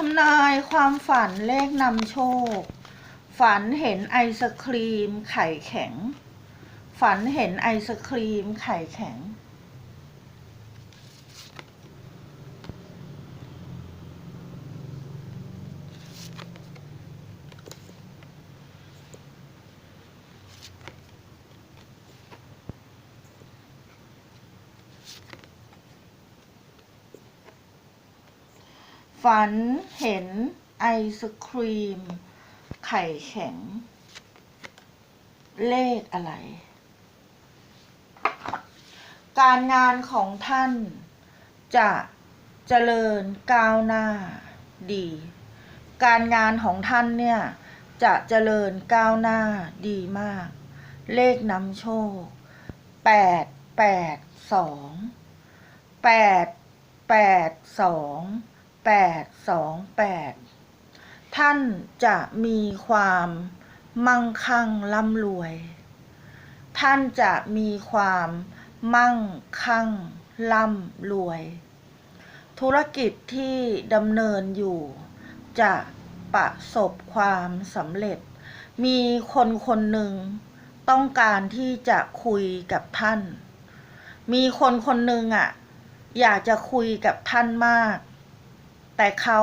ทำนายความฝันเลขนำโชค ฝันเห็นไอศครีมไข่แข็ง ฝันเห็นไอศครีมไข่แข็ง ฝันเห็นไอศครีม ไข่แข็ง เลขอะไร การงานของท่านจะเจริญก้าวหน้าดี การงานของท่านเนี่ย จะเจริญก้าวหน้าดีมาก เลขนำโชค แปดแปดสอง แปดแปดสอง แปดสองแปดท่านจะมีความมั่งคั่งร่ำรวย ท่านจะมีความมั่งคั่งร่ำรวย ธุรกิจที่ดำเนินอยู่ จะประสบความสำเร็จ มีคนคนหนึ่งต้องการที่จะคุยกับท่าน มีคนคนหนึ่งอะ อยากจะคุยกับท่านมาก แต่เขา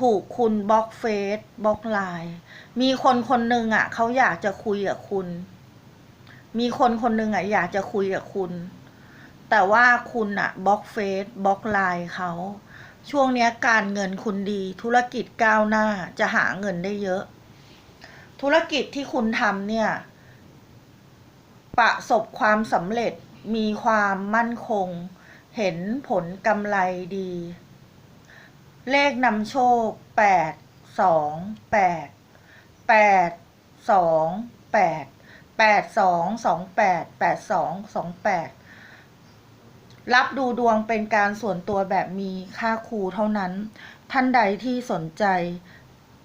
ถูกคุณบล็อกเฟซบล็อกไลน์มีคนคนหนึ่งอะเขาอยากจะคุยกับคุณ มีคนคนหนึ่งอะอยากจะคุยกับคุณ แต่ว่าคุณอะบล็อกเฟซบล็อกไลน์เขาช่วงเนี้ยการเงินคุณดี ธุรกิจก้าวหน้าจะหาเงินได้เยอะ ธุรกิจที่คุณทำเนี่ย ประสบความสำเร็จมีความมั่นคง เห็นผลกำไรดี เลขนำโชคแปดสองแปดแปดสองแปดแปดสองสองแปดแปดสองสองแปดรับดูดวงเป็นการส่วนตัวแบบมีค่าครูเท่านั้น ท่านใดที่สนใจ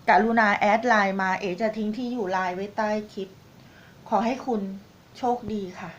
กรุณาแอดไลน์มาเอจะทิ้งที่อยู่ไลน์ไว้ใต้คลิป ขอให้คุณโชคดีค่ะ